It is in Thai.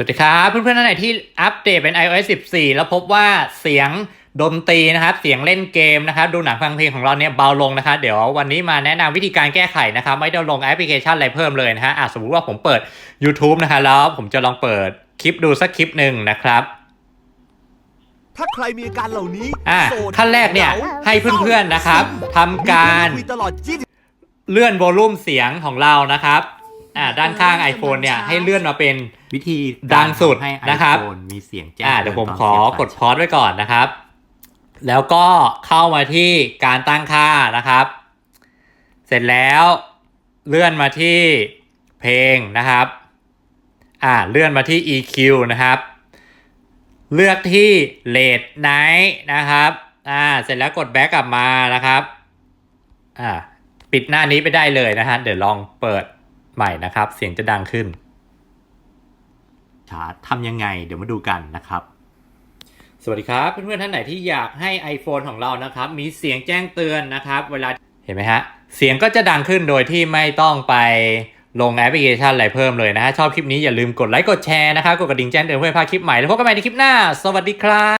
สวัสดีครับ เพื่อนๆท่านไหนที่อัปเดตเป็น iOS 14 แล้วพบว่าเสียงดนตรีนะครับ เสียงเล่นเกมนะครับ ดูหนังฟังเพลงของเราเนี่ยเบาลงนะครับ เดี๋ยววันนี้มาแนะนำวิธีการแก้ไขนะครับ ไม่ต้องลงแอปพลิเคชันอะไรเพิ่มเลยนะฮะอะสมมติว่าผมเปิด YouTube นะคะแล้วผมจะลองเปิดคลิปดูสักคลิปหนึ่งนะครับถ้าใครมีอาการเหล่านี้อะโสดขั้นแรกเนี่ยหงาให้เพื่อนๆนะครับซึมทำการมีคนคุยตลอด20เลื่อนโวลูมเสียงของเรานะครับ อ่าด้านข้าง iPhone เนี่ยให้เลื่อนมาเป็นวิธีดังสุดให้นะครับ iPhone มีเสียงแจ้งอ่าเดี๋ยวผมตืนขตอนเสียบกดพอสไว้ก่อนนะครับ แล้วก็เข้ามาที่การตั้งค่านะครับ เสร็จแล้วเลื่อนมาที่เพลงนะครับ อ่าเลื่อนมาที่ EQ นะครับ เลือกที่ Late Night นะครับอ่าเสร็จแล้วกดแบ็กกลับมานะครับอ่าปิดหน้านี้ไปได้เลยนะฮะเดี๋ยวลองเปิด ใหม่นะครับ เสียงจะดังขึ้นชาร์จทำยังไงเดี๋ยวมาดูกันนะครับ สวัสดีครับเพื่อนๆท่านไหนที่อยากให้ iPhone ของเรานะครับ มีเสียงแจ้งเตือนนะครับ เวลาเห็นไหมฮะเสียงก็จะดังขึ้นโดยที่ไม่ต้องไปลงแอปพลิเคชันอะไรเพิ่มเลยนะฮะชอบคลิปนี้อย่าลืมกดไลค์กดแชร์นะครับกดกระดิ่งแจ้งเตือนเพื่อไม่พลาดคลิปใหม่แล้วพบกันใหม่ในคลิปหน้า สวัสดีครับ